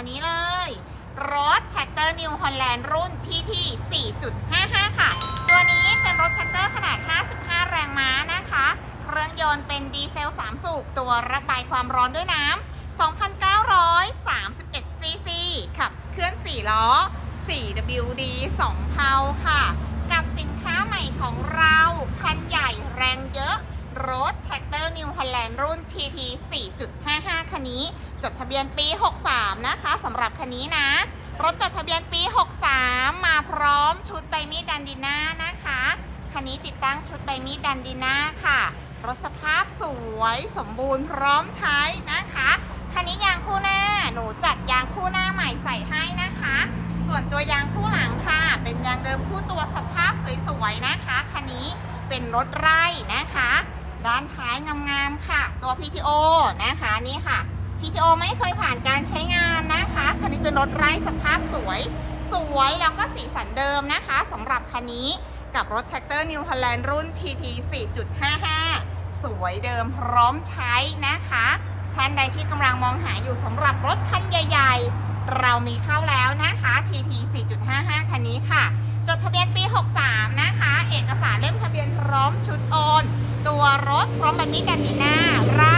ตัวนี้เลย รถแท็กเตอร์นิวฮอลแลนด์รุ่น TT 4.55 ค่ะ ตัวนี้เป็นรถแท็กเตอร์ขนาด 55 แรงม้านะคะ เครื่องยนต์เป็นดีเซล 3 สูบตัวระบายความร้อนด้วยน้ำ2,931ซีซีขับเคลื่อน 4 ล้อ 4WD 2 เพาค่ะ กับสินค้าใหม่ของเรา คันใหญ่แรงเยอะ รถแท็กเตอร์นิวฮอลแลนด์รุ่น TT 4.55 คันนี้ จดทะเบียนปี 63 นะคะสำหรับคันนี้นะ รถจดทะเบียนปี 63 มาพร้อมชุดใบมีดดันดิน่านะคะคันนี้ติดตั้งชุดใบมีดดันดิน่าค่ะ รถสภาพสวยสมบูรณ์พร้อมใช้นะคะคันนี้ยางคู่หน้าหนูจัดยางคู่หน้าใหม่ใส่ให้นะคะ ส่วนตัวยางคู่หลังค่ะ เป็นยางเดิมคู่ตัวสภาพสวยๆนะคะคันนี้เป็นรถไร่นะคะ ด้านท้ายงามๆค่ะ ตัว PTO นะคะนี่ค่ะ PTO ไม่เคยผ่านการใช้งานนะคะคันนี้เป็นรถไร้สภาพสวย สวยแล้วก็สีสันเดิมนะคะสำหรับคันนี้กับรถแท็กเตอร์นิวฮอลแลนด์รุ่น TT 4.55 สวยเดิมพร้อมใช้นะคะท่านใดที่กำลังมองหาอยู่สำหรับรถคันใหญ่ ๆ เรามีเข้าแล้วนะคะ TT 4.55 คันนี้ค่ะ จดทะเบียนปี 63 นะคะ เอกสารเล่มทะเบียนพร้อมชุดโอน ตัวรถพร้อมใบมีดแดนดิน่ารา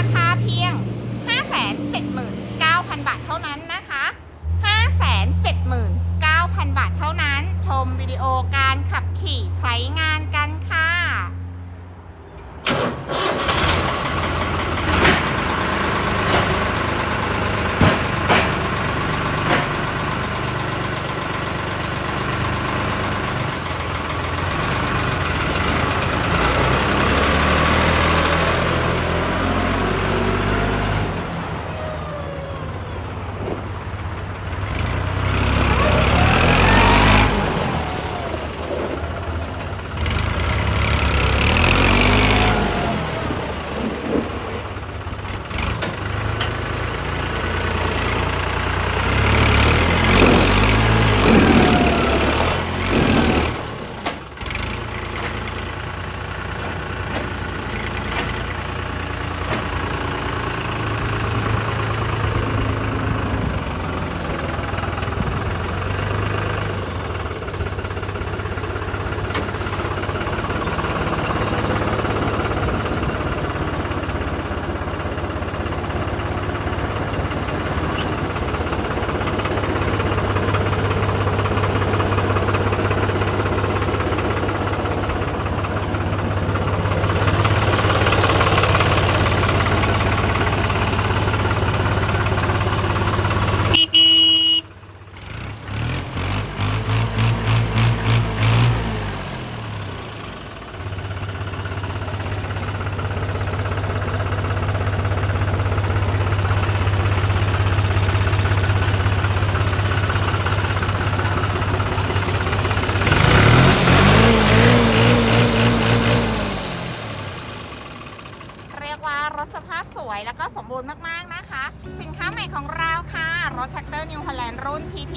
รถสภาพสวยแล้วก็สมบูรณ์มากๆนะคะ สินค้าใหม่ของเราค่ะ รถแท็กเตอร์นิวฮอลแลนด์รุ่น TT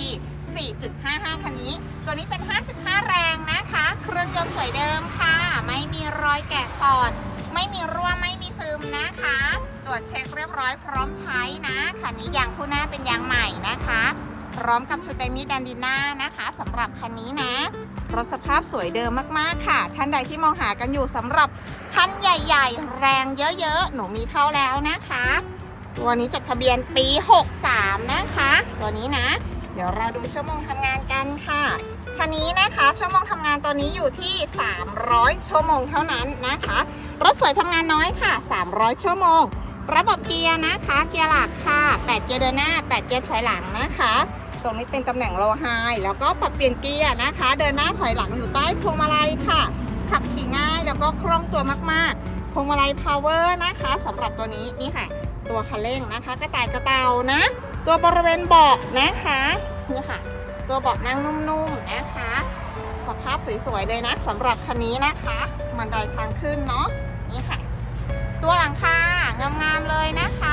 4.55 คันนี้ ตัวนี้เป็น 55 แรงนะคะ เครื่องยนต์สวยเดิมค่ะ ไม่มีรอยแกะถอด ไม่มีรั่วไม่มีซึมนะคะ ตรวจเช็คเรียบร้อยพร้อมใช้นะคันนี้ยางคู่หน้าเป็นยางใหม่นะคะ พร้อมกับชุดไดมีดแดนดิน่านะคะสำหรับคันนี้นะ รถสภาพสวยเดิมมากๆค่ะ ท่านใดที่มองหากันอยู่สำหรับคันใหญ่ๆ แรงเยอะๆ หนูมีเข้าแล้วนะคะ ตัวนี้จดทะเบียนปี 63 นะคะ ตัวนี้นะ เดี๋ยวเราดูชั่วโมงทำงานกันค่ะคันนี้นะคะชั่วโมงทำงานตัวนี้อยู่ที่ 300 ชั่วโมงเท่านั้นนะคะ รถสวยทำงานน้อยค่ะ 300 ชั่วโมง ระบบเกียร์นะคะ เกียร์หลักค่ะ 8 เกียร์เดินหน้า 8 เกียร์ถอยหลังนะคะ ตรงนี้เป็นตำแหน่งโลไฮแล้วก็ปรับเปลี่ยนเกียร์นะคะ เดินหน้าถอยหลังอยู่ใต้พวงมาลัยค่ะ ขับขี่ง่ายแล้วก็คล่องตัวมากๆ พวงมาลัยพาวเวอร์นะคะสำหรับตัวนี้นี่ค่ะ ตัวคันเร่งนะคะ กระต่ายกระเตานะ ตัวบริเวณเบาะนะคะนี่ค่ะ ตัวเบาะนั่งนุ่มๆนะคะ สภาพสวยๆเลยนะสำหรับคันนี้นะคะบันไดทางขึ้นเนาะนี่ค่ะ ตัวหลังคางามๆเลยนะคะ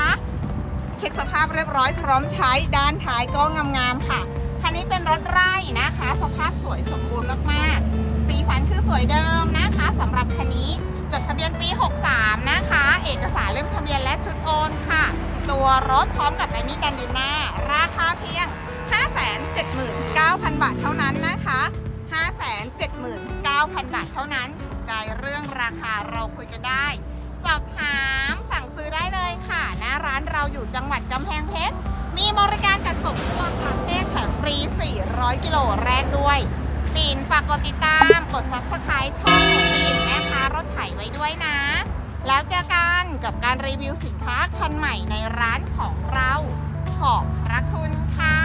เช็คสภาพเรียบร้อยพร้อมใช้ด้านท้ายก็งามๆค่ะ คันนี้เป็นรถไร่นะคะ สภาพสวยสมบูรณ์มากๆ สีสันคือสวยเดิมนะคะสำหรับคันนี้จดทะเบียนปี 63 นะคะ เอกสารเล่มทะเบียนและชุดโอนค่ะ ตัวรถพร้อมกับใบมีดแดนดิน่าราคาเพียง 579,000 บาทเท่านั้นนะคะ 579,000 บาทเท่านั้นถูกใจเรื่องราคาเราคุยกันได้ ร้านเราอยู่จังหวัดกำแพงเพชร มีบริการจัดส่งทั่วประเทศแถมฟรี 400 กิโลแรกด้วยปีนฝากกดติดตาม กด Subscribe ช่องของปีนแม่ค้ารถไถไว้ด้วยนะ แล้วเจอกันกับการรีวิวสินค้าคันใหม่ในร้านของเรา ขอบพระคุณค่ะ